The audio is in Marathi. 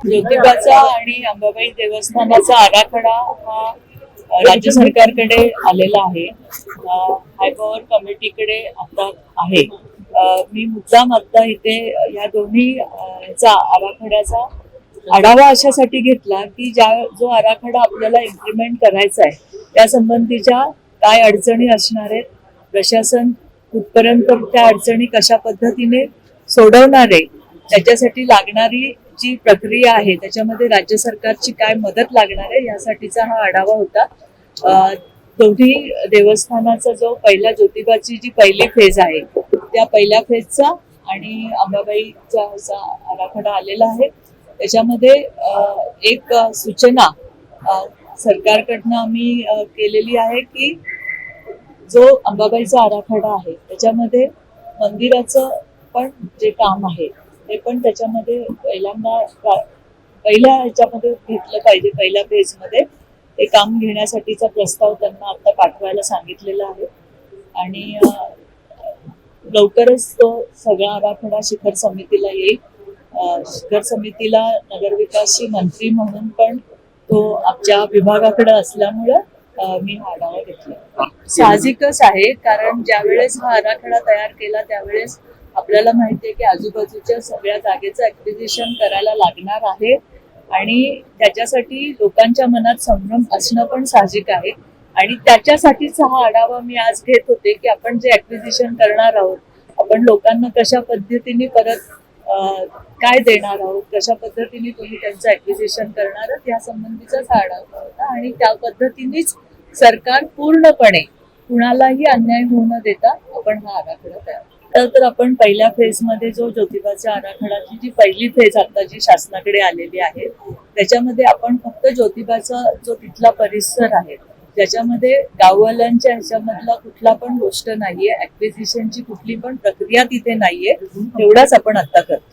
ज्योतिबाचा आणि अंबाबाई देवस्थानाचा आराखडा हा राज्य सरकारकडे आलेला आहे. हाय पॉवर कमिटीकडे आता आहे. मी मुद्दाम आता इथे या दोन्ही याचा आराखड्याचा आढावा अशासाठी घेतला की ज्या जो आराखडा आपल्याला इम्प्लिमेंट करायचा आहे त्या संबंधीच्या काय अडचणी असणार आहेत प्रशासन कुठपर्यंत त्या अडचणी कशा पद्धतीने सोडवणार आहे त्याच्यासाठी लागणारी जी प्रक्रिया आहे त्याच्यामध्ये राज्य सरकारची काय मदत लागणार आहे यासाठीचा हा आढावा होता. दोन्ही देवस्थानाचा जो पहिला ज्योतिबाची जी पहिली फेज आहे त्या पहिल्या फेजचा आणि अंबाबाईचा असा आराखडा आलेला आहे. त्याच्यामध्ये एक सूचना सरकारकडनं आम्ही केलेली आहे की जो अंबाबाईचा आराखडा आहे त्याच्यामध्ये मंदिराचं पण जे काम आहे ते पण त्याच्यामध्ये पहिल्यांदा पहिल्या ह्याच्यामध्ये घेतलं पाहिजे पहिल्या फेजमध्ये ते काम घेण्यासाठीचा प्रस्ताव त्यांना आता पाठवायला सांगितलेला आहे. आणि लवकरच तो सगळा आराखडा शिखर समितीला येईल. शिखर समितीला नगरविकासची मंत्री म्हणून पण तो आमच्या विभागाकडे असल्यामुळं मी हा आढावा घेतला. साहजिकच आहे कारण ज्यावेळेस हा आराखडा तयार केला त्यावेळेस आपल्याला माहिती आहे की आजूबाजूच्या सगळ्या जागेचं ऍक्विजिशन करायला लागणार आहे. आणि त्याच्यासाठी लोकांच्या मनात संभ्रम असणं पण साहजिक आहे. आणि त्याच्यासाठीच हा आढावा मी आज घेत होते की आपण जे ऍक्विजिशन करणार आहोत आपण लोकांना कशा पद्धतीने परत काय देणार आहोत कशा पद्धतीने तुम्ही त्यांचं ऍक्विजिशन करणार आहात या संबंधीचाच हा आढावा होता. आणि त्या पद्धतीनेच सरकार पूर्णपणे कुणालाही अन्याय होऊ न देता आपण हा आराखडा तयार तर आपण पहिल्या फेजमध्ये जो ज्योतिबाच्या आराखडाची जी पहिली फेज आता जी शासनाकडे आलेली आहे त्याच्यामध्ये आपण फक्त ज्योतिबाचा जो तिथला परिसर आहे ज्याच्यामध्ये गाववाल्यांच्या ह्याच्यामधला कुठला पण गोष्ट नाहीये ऍक्विजिशनची कुठली पण प्रक्रिया तिथे नाहीये तेवढाच आपण आता करतो